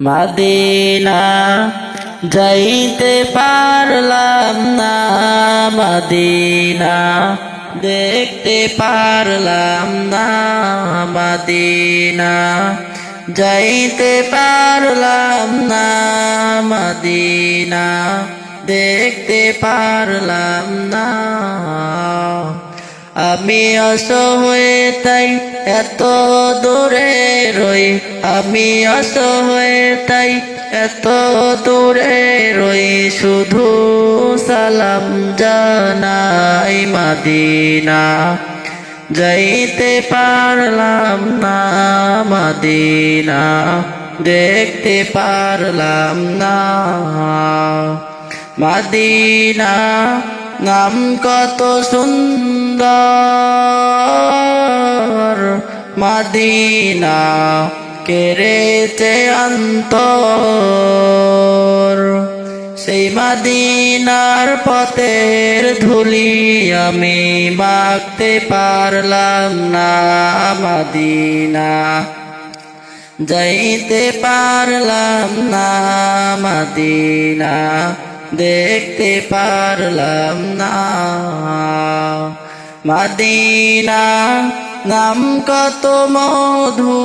মাদিনা যাইতে পারলাম না, মাদিনা দেখতে পারলাম না, মাদিনা যাইতে পারলাম না, মাদিনা দেখতে পারলাম না আমি অসহয়ে তাই এত দূরে রই। আমি অসহয়ে তাই এত দূরে রই। শুধু সালাম জানাই মাদিনা। যাইতে পারলাম না মাদিনা। দেখতে পারলাম না মাদিনা। নাম কত সুন্দর। মাদিনা কেড়েছে অন্তর। সেই মাদিনার পথের ধুলি আমি মাখতে পারলাম না, মাদিনা। যাইতে পারলাম না, মাদিনা। দেখতে পারলাম না। মাদিনা নাম কত মধু।